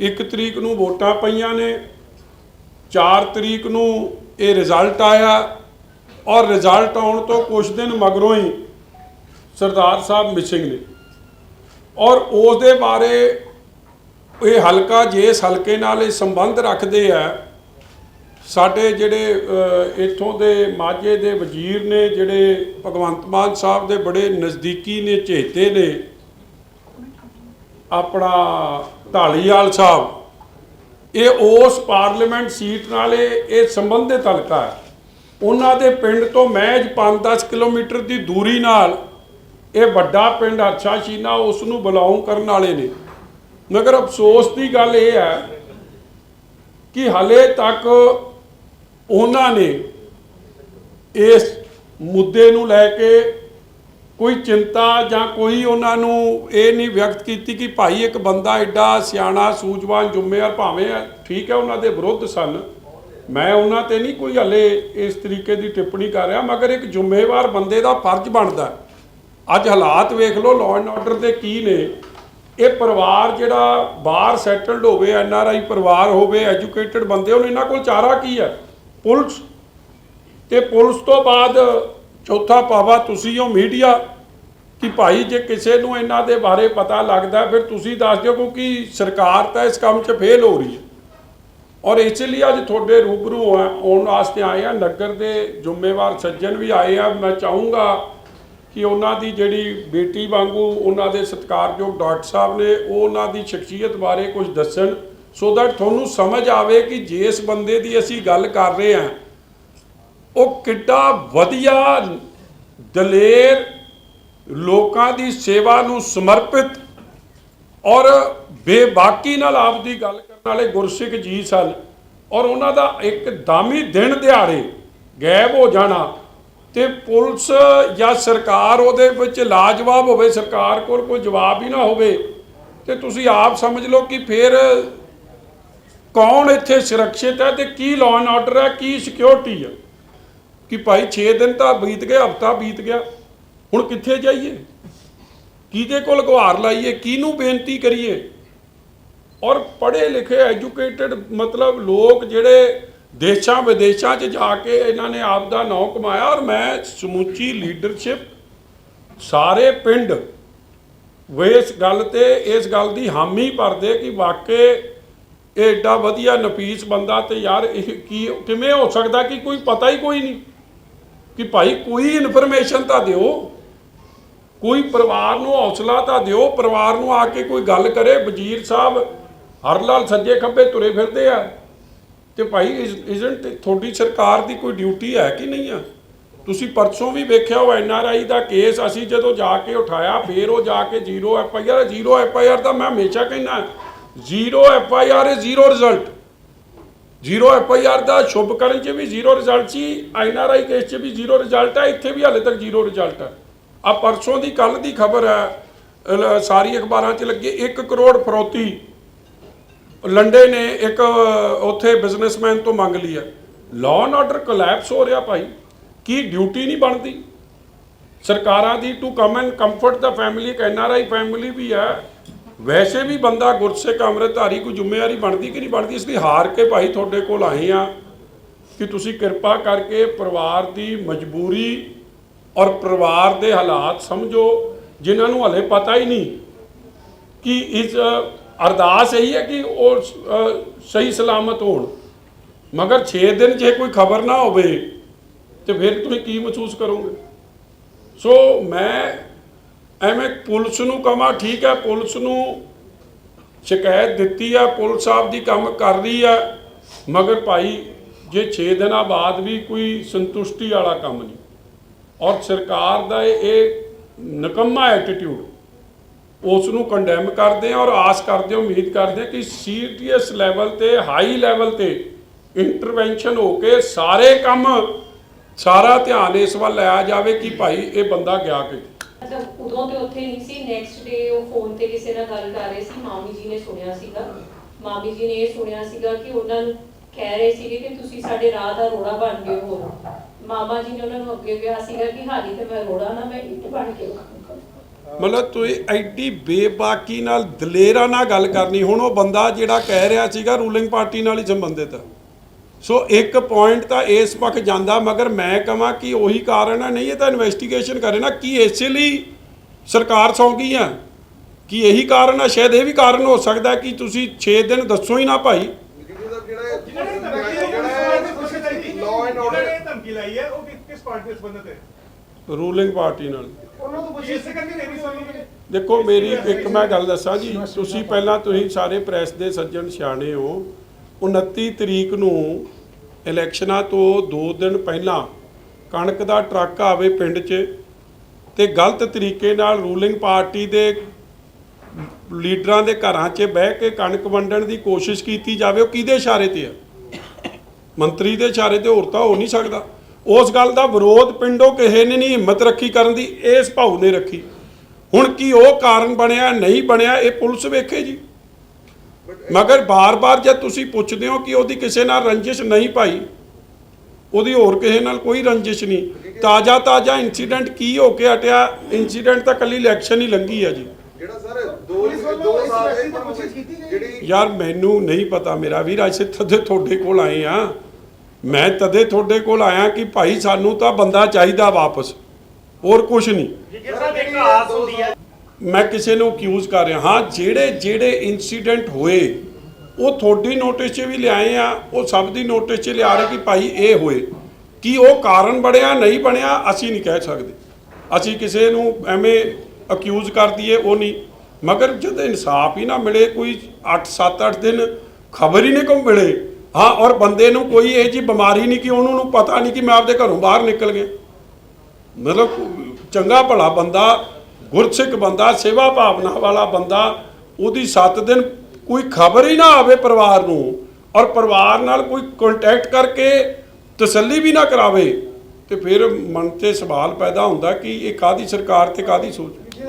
1 ਤਰੀਕ ਨੂੰ ਵੋਟਾਂ ਪਈਆਂ ਨੇ 4 ਤਰੀਕ ਨੂੰ ਇਹ ਰਿਜ਼ਲਟ ਆਇਆ ਔਰ ਰਿਜ਼ਲਟ ਆਉਣ ਤੋਂ ਕੁਝ ਦਿਨ ਮਗਰੋਂ ਹੀ ਸਰਦਾਰ ਸਾਹਿਬ ਮਿਸਿੰਗ ਨੇ। ਔਰ ਉਸ ਦੇ ਬਾਰੇ ਇਹ ਹਲਕਾ ਜਿਸ ਹਲਕੇ ਨਾਲ ਇਹ ਸੰਬੰਧ ਰੱਖਦੇ ਆ ਸਾਡੇ ਜਿਹੜੇ ਅ, ਇੱਥੋਂ ਦੇ ਮਾਝੇ ਦੇ ਵਜ਼ੀਰ ਨੇ ਜਿਹੜੇ ਭਗਵੰਤ ਮਾਨ ਸਾਹਿਬ ਦੇ ਬੜੇ ਨਜ਼ਦੀਕੀ ਨੇ ਚੇਤੇ ਨੇ ਆਪਣਾ ਢਾਲੀਵਾਲ ਸਾਹਿਬ, ਇਹ ਉਸ ਪਾਰਲੀਮੈਂਟ ਸੀਟ ਨਾਲ ਇਹ ਸੰਬੰਧਿਤ ਹਲਕਾ ਹੈ। ਉਹਨਾਂ ਦੇ ਪਿੰਡ ਤੋਂ ਮਹਿਜ 5-10 ਕਿਲੋਮੀਟਰ ਦੀ ਦੂਰੀ ਨਾਲ ਇਹ ਵੱਡਾ ਪਿੰਡ ਅੱਛਾ ਸ਼ੀਨਾ ਉਸ ਨੂੰ ਬਿਲੋਂਗ ਕਰਨ ਵਾਲੇ ਨੇ। ਮਗਰ ਅਫਸੋਸ ਦੀ ਗੱਲ ਇਹ ਹੈ ਕਿ ਹਲੇ ਤੱਕ ਉਹਨਾਂ ਨੇ ਇਸ ਮੁੱਦੇ ਨੂੰ ਲੈ ਕੇ ਕੋਈ ਚਿੰਤਾ ਜਾਂ ਕੋਈ ਉਹਨਾਂ ਨੂੰ ਇਹ ਨਹੀਂ ਵਿਅਕਤ ਕੀਤੀ ਕਿ ਭਾਈ ਇੱਕ ਬੰਦਾ ਐਡਾ ਸਿਆਣਾ ਸੂਝਵਾਨ ਜ਼ਿੰਮੇਵਾਰ ਭਾਵੇਂ ਹੈ, ਠੀਕ ਹੈ ਉਹਨਾਂ ਦੇ ਵਿਰੁੱਧ ਸਨ। ਮੈਂ ਉਹਨਾਂ ਤੇ ਨਹੀਂ ਕੋਈ ਹਲੇ ਇਸ ਤਰੀਕੇ ਦੀ ਟਿੱਪਣੀ ਕਰ ਰਿਹਾ ਮਗਰ ਇੱਕ ਜ਼ਿੰਮੇਵਾਰ ਬੰਦੇ ਦਾ ਫਰਜ਼ ਬਣਦਾ ਅੱਜ ਹਾਲਾਤ ਵੇਖ ਲਓ ਲਾਅ ਐਂਡ ਆਰਡਰ ਦੇ ਕੀ ਨੇ। ਇਹ ਪਰਿਵਾਰ ਜਿਹੜਾ ਬਾਹਰ ਸੈਟਲਡ ਹੋਵੇ ਐਨ ਆਰ ਆਈ ਪਰਿਵਾਰ ਹੋਵੇ ਐਜੂਕੇਟਡ ਬੰਦੇ ਹੋਣ ਇਹਨਾਂ ਕੋਲ ਚਾਰਾ ਕੀ ਹੈ? ਪੁਲਿਸ। ਤੇ ਪੁਲਿਸ ਤੋਂ ਬਾਅਦ ਚੌਥਾ ਪਾਵਾ ਤੁਸੀਂ ਹੋ ਮੀਡੀਆ ਕਿ ਭਾਈ ਜੇ ਕਿਸੇ ਨੂੰ ਇਹਨਾਂ ਦੇ ਬਾਰੇ ਪਤਾ ਲੱਗਦਾ ਫਿਰ ਤੁਸੀਂ ਦੱਸ ਦਿਓ ਕਿਉਂਕਿ ਸਰਕਾਰ ਤਾਂ ਇਸ ਕੰਮ 'ਚ ਫੇਲ ਹੋ ਰਹੀ ਹੈ। ਔਰ ਇਸ ਲਈ ਅੱਜ ਤੁਹਾਡੇ ਰੂਬਰੂ ਆ- ਆਉਣ ਵਾਸਤੇ ਆਏ ਆ ਨਗਰ ਦੇ ਜ਼ਿੰਮੇਵਾਰ ਸੱਜਣ ਵੀ ਆਏ ਆ ਮੈਂ ਚਾਹੂੰਗਾ ਕਿ ਉਹਨਾਂ ਦੀ ਜਿਹੜੀ ਬੇਟੀ ਵਾਂਗੂ ਉਹਨਾਂ ਦੇ ਸਤਿਕਾਰਯੋਗ ਡਾਕਟਰ ਸਾਹਿਬ ਨੇ ਉਹ ਉਹਨਾਂ ਦੀ ਸ਼ਖਸੀਅਤ ਬਾਰੇ ਕੁਝ ਦੱਸਣ ਸੋ ਦੈਟ ਤੁਹਾਨੂੰ ਸਮਝ ਆਵੇ ਕਿ ਜਿਸ ਬੰਦੇ ਦੀ ਅਸੀਂ ਗੱਲ ਕਰ ਰਹੇ ਹਾਂ ਉਹ ਕਿੱਡਾ ਵਧੀਆ ਦਲੇਰ ਲੋਕਾਂ ਦੀ ਸੇਵਾ ਨੂੰ ਸਮਰਪਿਤ ਔਰ ਬੇਬਾਕੀ ਨਾਲ ਆਪਦੀ ਗੱਲ ਕਰਨ ਵਾਲੇ ਗੁਰਸਿੱਖ ਜੀ ਸਨ ਔਰ ਉਹਨਾਂ ਦਾ ਇੱਕ ਦਾਮੀ ਦਿਨ ਦਿਹਾੜੇ ਗਾਇਬ ਹੋ ਜਾਣਾ ਤੇ ਪੁਲਿਸ ਜਾਂ ਸਰਕਾਰ ਉਹਦੇ ਵਿੱਚ ਲਾਜਵਾਬ ਹੋਵੇ, ਸਰਕਾਰ ਕੋਲ ਕੋਈ ਜਵਾਬ ਹੀ ਨਾ ਹੋਵੇ, ਤੇ ਤੁਸੀਂ ਆਪ ਸਮਝ ਲਓ ਕਿ ਫਿਰ ਕੌਣ ਇੱਥੇ ਸੁਰੱਖਿਅਤ ਹੈ ਤੇ ਕੀ ਲਾਅ ਐਂਡ ਆਰਡਰ ਹੈ, ਕੀ ਸਿਕਿਉਰਿਟੀ ਹੈ। ਕਿ ਭਾਈ 6 ਦਿਨ ਤਾਂ ਬੀਤ ਗਏ, ਹਫਤਾ ਬੀਤ ਗਿਆ। ਹੁਣ ਕਿੱਥੇ ਜਾਈਏ? ਕਿਹਦੇ ਕੋਲ ਗੁਹਾਰ ਲਾਈਏ? ਕਿਹਨੂੰ ਬੇਨਤੀ ਕਰੀਏ? ਔਰ ਪੜ੍ਹੇ ਲਿਖੇ ਐਜੂਕੇਟਿਡ ਮਤਲਬ ਲੋਕ ਜਿਹੜੇ ਦੇਸ਼ਾਂ ਵਿਦੇਸ਼ਾਂ 'ਚ ਜਾ ਕੇ ਇਹਨਾਂ ਨੇ ਆਪ ਦਾ ਨਾਂ ਕਮਾਇਆ ਔਰ ਮੈਂ ਸਮੁੱਚੀ ਲੀਡਰਸ਼ਿਪ ਸਾਰੇ ਪਿੰਡ ਵੇ ਇਸ ਗੱਲ ਤੇ, ਇਸ ਗੱਲ ਦੀ ਹਾਮੀ ਭਰਦੇ ਕਿ ਵਾਕਈ ਇਹ ਏਡਾ ਵਧੀਆ ਨਫੀਸ ਬੰਦਾ ਤੇ ਯਾਰ ਇਹ ਕੀ, ਕਿਵੇਂ ਹੋ ਸਕਦਾ ਕਿ ਕੋਈ ਪਤਾ ਹੀ ਕੋਈ ਨਹੀਂ? ਕਿ ਭਾਈ ਕੋਈ ਇਨਫੋਰਮੇਸ਼ਨ ਤਾਂ ਦਿਓ। ਕੋਈ ਪਰਿਵਾਰ ਨੂੰ ਹੌਸਲਾ ਤਾਂ ਦਿਓ। ਪਰਿਵਾਰ ਨੂੰ ਆ ਕੇ ਕੋਈ ਗੱਲ ਕਰੇ। ਵਜ਼ੀਰ ਸਾਹਿਬ ਹਰ ਲਾਲ ਸੱਜੇ ਖੱਬੇ ਤੁਰੇ ਫਿਰਦੇ ਆ। ਤੇ ਭਾਈ ਇਜ਼ਨਟ ਤੁਹਾਡੀ ਸਰਕਾਰ ਦੀ ਕੋਈ ਡਿਊਟੀ ਹੈ ਕਿ ਨਹੀਂ ਆ? ਤੁਸੀਂ ਪਰਸੋਂ ਵੀ ਵੇਖਿਆ ਹੋ ਐਨ ਆਰ ਆਈ ਦਾ ਕੇਸ, ਅਸੀਂ ਜਦੋਂ ਜਾ ਕੇ ਉਠਾਇਆ, ਫੇਰ ਉਹ ਜਾ ਕੇ zero F I R, zero F I R ਦਾ ਮੈਂ ਹਮੇਸ਼ਾ ਕਹਿੰਦਾ, zero F I R is zero result zero F I R ਦਾ ਸ਼ੁਭ ਕਰਨ 'ਚ ਵੀ ਜ਼ੀਰੋ ਰਿਜ਼ਲਟ ਸੀ ਐਨ ਆਰ ਆਈ ਕੇਸ 'ਚ ਵੀ ਜ਼ੀਰੋ ਰਿਜ਼ਲਟ ਹੈ ਇੱਥੇ ਵੀ ਹਾਲੇ ਤੱਕ ਜ਼ੀਰੋ ਰਿਜ਼ਲਟ ਹੈ ਆ ਪਰਸੋਂ ਦੀ ਕੱਲ ਦੀ ਖਬਰ ਹੈ ਸਾਰੀ ਅਖਬਾਰਾਂ 'ਚ ਲੱਗੀ 1 ਕਰੋੜ ਫਰੋਤੀ ਲੰਡੇ ਨੇ ਇੱਕ ਉੱਥੇ ਬਿਜ਼ਨਸਮੈਨ ਤੋਂ ਮੰਗ ਲਈ ਹੈ ਲਾਅ ਐਂਡ ਆਰਡਰ ਕੋਲੈਪਸ ਹੋ ਰਿਹਾ ਭਾਈ, ਕੀ ਡਿਊਟੀ ਨਹੀਂ ਬਣਦੀ? ਸਰਕਾਰਾਂ ਦੀ ਟੂ ਕਮ ਐਂਡ ਕੰਫਰਟ ਦਾ ਫੈਮਿਲੀ ਇੱਕ ਐੱਨ ਆਰ ਆਈ ਫੈਮਿਲੀ ਵੀ ਹੈ ਵੈਸੇ ਵੀ ਬੰਦਾ ਗੁਰਸੇ ਗੁਰਸਿੱਖ ਧਾਰੀ ਕੋਈ ਜ਼ਿੰਮੇਵਾਰੀ ਬਣਦੀ ਕਿ ਨਹੀਂ ਬਣਦੀ? ਇਸ ਲਈ ਹਾਰ ਕੇ ਭਾਈ ਤੁਹਾਡੇ ਕੋਲ ਆਏ ਆ ਕਿ ਤੁਸੀਂ ਕਿਰਪਾ ਕਰਕੇ ਪਰਿਵਾਰ ਦੀ ਮਜਬੂਰੀ ਔਰ ਪਰਿਵਾਰ ਦੇ ਹਾਲਾਤ ਸਮਝੋ, ਜਿਨ੍ਹਾਂ ਨੂੰ ਹਲੇ ਪਤਾ ਹੀ ਨਹੀਂ ਕਿ ਇਸ ਅਰਦਾਸ ਇਹੀ ਹੈ ਕਿ ਉਹ ਸਹੀ ਸਲਾਮਤ ਹੋਣ। ਮਗਰ 6 ਦਿਨ ਜੇ ਕੋਈ ਖਬਰ ਨਾ ਹੋਵੇ ਤੇ ਫਿਰ ਤੁਸੀਂ ਕੀ ਮਹਿਸੂਸ ਕਰੋਗੇ? ਸੋ ਮੈਂ ਐਵੇਂ ਪੁਲਿਸ ਨੂੰ ਕਮਾ ਠੀਕ ਹੈ, ਪੁਲਿਸ ਨੂੰ ਸ਼ਿਕਾਇਤ ਦਿੱਤੀ ਆ, ਪੁਲਿਸ ਸਾਹਿਬ ਦੀ ਕੰਮ ਕਰ ਰਹੀ ਆ, ਮਗਰ ਭਾਈ ਜੇ 6 ਦਿਨਾਂ ਬਾਅਦ ਵੀ ਕੋਈ ਸੰਤੁਸ਼ਟੀ ਵਾਲਾ ਕੰਮ ਨਹੀਂ। ਔਰ ਸਰਕਾਰ ਦਾ ਇਹ- ਇਹ ਨਕਮਾ ਐਟੀਟਿਊਡ ਉਸ ਨੂੰ ਕੰਡੈਮ ਕਰਦੇ ਆ ਔਰ ਆਸ ਕਰਦੇ ਉਮੀਦ ਕਰਦੇ ਹਾਂ ਕਿ ਸੀਰੀਅਸ ਲੈਵਲ ਤੇ, ਹਾਈ ਲੈਵਲ ਤੇ ਇੰਟਰਵੈਂਸ਼ਨ ਹੋ ਕੇ ਸਾਰੇ ਕੰਮ, ਸਾਰਾ ਧਿਆਨ ਇਸ ਵੱਲ ਲਾਇਆ ਜਾਵੇ ਕਿ ਭਾਈ ਇਹ ਬੰਦਾ ਗਿਆ ਕਿੱਥੇ। ਮਤਲਬ ਉਦੋਂ ਤੇ ਉੱਥੇ ਨਹੀਂ ਸੀ ਨੈਕਸਟ ਡੇ ਉਹ ਫੋਨ ਤੇ ਕਿਸੇ ਨਾਲ ਗੱਲ ਕਰ ਰਹੇ ਸੀ, ਮਾਮੀ ਜੀ ਨੇ ਸੁਣਿਆ ਸੀਗਾ। ਮਾਮੀ ਜੀ ਨੇ ਇਹ ਸੁਣਿਆ ਸੀਗਾ ਕਿ ਉਹਨਾਂ ਨੂੰ ਕਹਿ ਰਹੇ ਸੀਗੇ ਕਿ ਤੁਸੀਂ ਸਾਡੇ ਰਾਹ ਦਾ ਰੋੜਾ ਬਣ ਗਏ ਹੋ। ਮਾਮਾ ਜੀ ਨੇ ਉਹਨਾਂ ਨੂੰ ਅੱਗੇ ਕਿਹਾ ਸੀਗਾ ਕਿ ਹਾਲੀ ਤੇ ਮੈਂ ਰੋੜਾ ਨਾ, ਮੈਂ ਇੱਟ ਬਣ ਕੇ ਮਤਲਬ ਤੁਸੀਂ ਐਡੀ ਬੇਬਾਕੀ ਨਾਲ ਦਲੇਰਾ ਨਾਲ ਗੱਲ ਕਰਨੀ, ਹੁਣ ਉਹ ਬੰਦਾ ਜਿਹੜਾ ਕਹਿ ਰਿਹਾ ਸੀਗਾ ਰੂਲਿੰਗ ਪਾਰਟੀ ਨਾਲ ਹੀ ਸੰਬੰਧਿਤ ਆ। ਸੋ ਇੱਕ ਪੁਆਇੰਟ ਤਾਂ ਇਸ ਪੱਖ ਜਾਂਦਾ ਮਗਰ ਮੈਂ ਕਹਾਂ ਕਿ ਉਹੀ ਕਾਰਨ ਹੈ ਨਹੀਂ ਇਹ ਤਾਂ ਇਨਵੈਸਟੀਗੇਸ਼ਨ ਕਰੇ ਨਾ ਕੀ ਇਸੇ ਲਈ ਸਰਕਾਰ ਸੌਂ ਗਈ ਆ? ਕੀ ਇਹੀ ਕਾਰਨ ਹੈ ਸ਼ਾਇਦ ਇਹ ਵੀ ਕਾਰਨ ਹੋ ਸਕਦਾ ਕਿ ਤੁਸੀਂ 6 ਦਿਨ ਦੱਸੋ ਹੀ ਨਾ ਭਾਈ। ਹੈ ਹੈ ਰੂਲਿੰਗ ਪਾਰਟੀ ਨਾਲ ਦੇਖੋ ਮੇਰੀ ਇੱਕ ਮੈਂ ਗੱਲ ਦੱਸਾਂ ਜੀ ਤੁਸੀਂ ਪਹਿਲਾਂ ਤੁਸੀਂ ਸਾਰੇ ਪ੍ਰੈਸ ਦੇ ਸੱਜਣ ਸਿਆਣੇ ਹੋ। 29 ਤਰੀਕ ਨੂੰ ਇਲੈਕਸ਼ਨਾਂ ਤੋਂ 2 ਦਿਨ ਪਹਿਲਾਂ ਕਣਕ ਦਾ ਟਰੱਕ ਆਵੇ ਪਿੰਡ 'ਚ ਤੇ ਗਲਤ ਤਰੀਕੇ ਨਾਲ ਰੂਲਿੰਗ ਪਾਰਟੀ ਦੇ ਲੀਡਰਾਂ ਦੇ ਘਰਾਂ 'ਚ ਬਹਿ ਕੇ ਕਣਕ ਵੰਡਣ ਦੀ ਕੋਸ਼ਿਸ਼ ਕੀਤੀ ਜਾਵੇ, ਉਹ ਕਿਹਦੇ ਇਸ਼ਾਰੇ ਤੇ ਆ? ਮੰਤਰੀ ਦੇ ਇਸ਼ਾਰੇ ਤੇ ਹੋਰ ਤਾਂ ਹੋ ਨਹੀਂ ਸਕਦਾ। ਉਸ ਗੱਲ ਦਾ ਵਿਰੋਧ ਪਿੰਡੋਂ ਕਿਸੇ ਨੇ ਨਹੀਂ ਹਿੰਮਤ ਰੱਖੀ ਕਰਨ ਦੀ, ਇਸ ਭਾਊ ਨੇ ਰੱਖੀ। ਹੁਣ ਕੀ ਉਹ ਕਾਰਨ ਬਣਿਆ, ਨਹੀਂ ਬਣਿਆ, ਇਹ ਪੁਲਿਸ ਵੇਖੇ ਜੀ। ਮਗਰ ਬਾਰ-ਬਾਰ ਜੇ ਤੁਸੀਂ ਪੁੱਛਦੇ ਹੋ ਕਿ ਉਹਦੀ ਕਿਸੇ ਨਾਲ ਰੰਜਿਸ਼ ਨਹੀਂ ਭਾਈ ਉਹਦੀ ਹੋਰ ਕਿਸੇ ਨਾਲ ਕੋਈ ਰੰਜਿਸ਼ ਨਹੀਂ। ਤਾਜ਼ਾ ਤਾਜ਼ਾ ਇਨਸੀਡੈਂਟ ਕੀ ਹੋ ਕੇ ਹਟਿਆ ਇਨਸੀਡੈਂਟ ਤਾਂ ਕੱਲੀ ਇਲੈਕਸ਼ਨ ਹੀ ਲੰਗੀ ਆ ਜੀ। ਜਿਹੜਾ ਸਰ ਸਾਲ ਦੇ ਕੀਤੀ ਗਈ? ਜਿਹੜੀ ਯਾਰ ਮੈਨੂੰ ਨਹੀਂ ਪਤਾ ਮੇਰਾ ਵੀਰ ਅਸੀਂ ਤਦੇ ਤੁਹਾਡੇ ਕੋਲ ਆਏ ਆ। ਮੈਂ ਤਦੇ ਤੁਹਾਡੇ ਕੋਲ ਆਇਆ ਕਿ ਭਾਈ ਸਾਨੂੰ ਤਾਂ ਬੰਦਾ ਚਾਹੀਦਾ ਵਾਪਸ ਹੋਰ ਕੁਝ ਨਹੀਂ। ਸਾਹਿਬ ਇੱਕ ਆਸ ਹੁੰਦੀ ਹੈ ਮੈਂ ਕਿਸੇ ਨੂੰ ਅਕਿਊਜ਼ ਕਰ ਰਿਹਾ। ਹਾਂ, ਜਿਹੜੇ ਜਿਹੜੇ ਇਨਸੀਡੈਂਟ ਹੋਏ, ਉਹ ਤੁਹਾਡੀ ਨੋਟਿਸ 'ਚ ਵੀ ਲਿਆਏ ਆ, ਉਹ ਸਭ ਦੀ ਨੋਟਿਸ 'ਚ ਲਿਆ ਰਹੇ ਕਿ ਭਾਈ ਇਹ ਹੋਏ। ਕਿ ਉਹ ਕਾਰਨ ਬਣਿਆ, ਨਹੀਂ ਬਣਿਆ, ਅਸੀਂ ਨਹੀਂ ਕਹਿ ਸਕਦੇ। ਅਸੀਂ ਕਿਸੇ ਨੂੰ ਐਵੇਂ ਅਕਿਊਜ਼ ਕਰ ਦਈਏ, ਉਹ ਨਹੀਂ। ਮਗਰ ਜਦ ਇਨਸਾਫ ਹੀ ਨਾ ਮਿਲੇ, ਕੋਈ 8 7 8 ਦਿਨ ਖਬਰ ਹੀ ਨਹੀਂ ਕੋਈ ਮਿਲੇ। ਹਾਂ, ਔਰ ਬੰਦੇ ਨੂੰ ਕੋਈ ਇਹ ਜੀ ਬਿਮਾਰੀ ਨਹੀਂ ਕਿ ਉਹਨਾਂ ਨੂੰ ਪਤਾ ਨਹੀਂ ਕਿ ਮੈਂ ਆਪਦੇ ਘਰੋਂ ਬਾਹਰ ਨਿਕਲ ਗਿਆ। ਮਤਲਬ ਚੰਗਾ ਭਲਾ ਬੰਦਾ ਗੁਰਸਿੱਖ ਬੰਦਾ, ਸੇਵਾ ਭਾਵਨਾ ਵਾਲਾ ਬੰਦਾ, ਉਹਦੀ 7 ਦਿਨ ਕੋਈ ਖਬਰ ਹੀ ਨਾ ਆਵੇ ਪਰਿਵਾਰ ਨੂੰ ਔਰ ਪਰਿਵਾਰ ਨਾਲ ਕੋਈ ਕੰਟੈਕਟ ਕਰਕੇ ਤਸੱਲੀ ਵੀ ਨਾ ਕਰਾਵੇ ਤੇ ਫਿਰ ਮਨ ਤੇ ਸਵਾਲ ਪੈਦਾ ਹੁੰਦਾ ਕਿ ਇਹ ਕਾਦੀ ਸਰਕਾਰ ਤੇ ਕਾਦੀ ਸੋਚ